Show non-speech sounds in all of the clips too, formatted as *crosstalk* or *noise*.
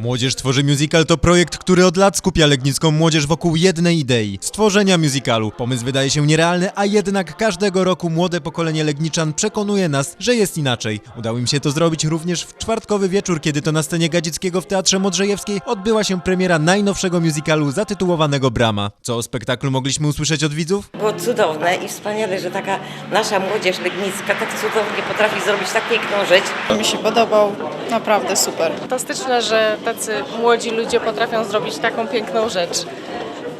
Młodzież tworzy musical to projekt, który od lat skupia legnicką młodzież wokół jednej idei stworzenia musicalu. Pomysł wydaje się nierealny, a jednak każdego roku młode pokolenie Legniczan przekonuje nas, że jest inaczej. Udało im się to zrobić również w czwartkowy wieczór, kiedy to na scenie Gadzickiego w Teatrze Modrzejewskiej odbyła się premiera najnowszego musicalu zatytułowanego Brama. Co o spektaklu mogliśmy usłyszeć od widzów? Było cudowne i wspaniale, że taka nasza młodzież legnicka tak cudownie potrafi zrobić tak piękną rzecz. Mi się podobał, naprawdę super. Fantastyczne, że tacy młodzi ludzie potrafią zrobić taką piękną rzecz.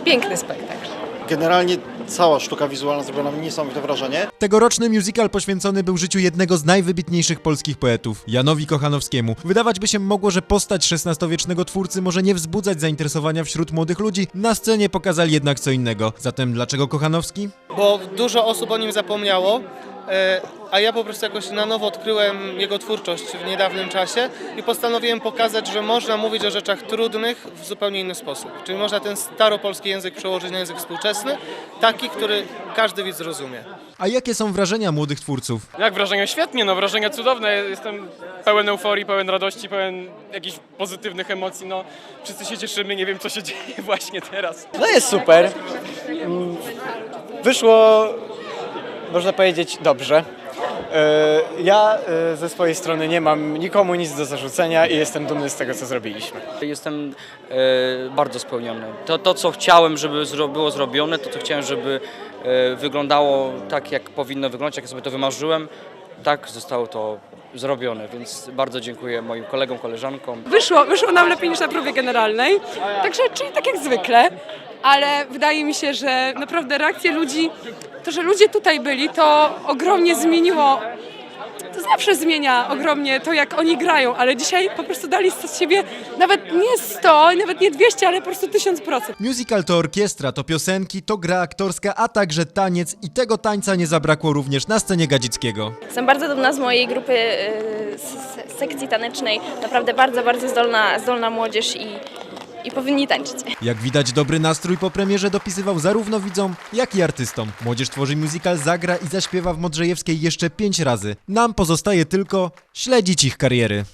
Piękny spektakl. Generalnie cała sztuka wizualna zrobiła na mnie niesamowite wrażenie. Tegoroczny musical poświęcony był życiu jednego z najwybitniejszych polskich poetów, Janowi Kochanowskiemu. Wydawać by się mogło, że postać XVI-wiecznego twórcy może nie wzbudzać zainteresowania wśród młodych ludzi, na scenie pokazali jednak co innego. Zatem dlaczego Kochanowski? bo dużo osób o nim zapomniało, a ja po prostu jakoś na nowo odkryłem jego twórczość w niedawnym czasie i postanowiłem pokazać, że można mówić o rzeczach trudnych w zupełnie inny sposób. Czyli można ten staropolski język przełożyć na język współczesny, taki, który każdy widz zrozumie. A jakie są wrażenia młodych twórców? Jak wrażenia? Świetnie, no wrażenia cudowne. Jestem pełen euforii, pełen radości, pełen jakichś pozytywnych emocji. No, wszyscy się cieszymy, nie wiem co się *laughs* dzieje właśnie teraz. No jest super. Mm, Wyszło, można powiedzieć, dobrze. E, Ja e, ze swojej strony nie mam nikomu nic do zarzucenia i jestem dumny z tego, co zrobiliśmy. Jestem e, bardzo spełniony. To, to, co chciałem, żeby było zrobione, to, co chciałem, żeby wyglądało tak, jak powinno wyglądać, jak sobie to wymarzyłem, tak zostało to zrobione, więc bardzo dziękuję moim kolegom, koleżankom. Wyszło, wyszło nam lepiej niż na próbie generalnej. Także, czyli tak jak zwykle. Ale wydaje mi się, że naprawdę reakcje ludzi, to, że ludzie tutaj byli, to ogromnie zmieniło. To zawsze zmienia ogromnie to, jak oni grają, ale dzisiaj po prostu dali z siebie nawet nie 100, nawet nie 200, ale po prostu 1000%. Musical to orkiestra, to piosenki, to gra aktorska, a także taniec i tego tańca nie zabrakło również na scenie Gadzickiego. Jestem bardzo dumna z mojej grupy y, z sekcji tanecznej. Naprawdę bardzo, bardzo zdolna, zdolna młodzież i, i powinni tańczyć. Jak widać, dobry nastrój po premierze dopisywał zarówno widzom, jak i artystom. Młodzież tworzy musical, zagra i zaśpiewa w Modrzejewskiej jeszcze pięć razy. Nam pozostaje tylko śledzić ich kariery.